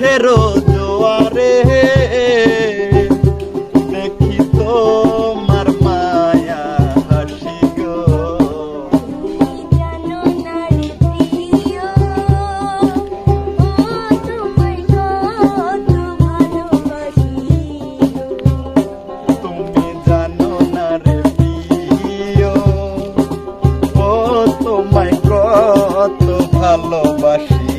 ফেরো জোয়ারে দেখি তোমার মায়া হাসি গো। তুমি জানো না রে প্রিয় ও তোমায় কত ভালোবাসি।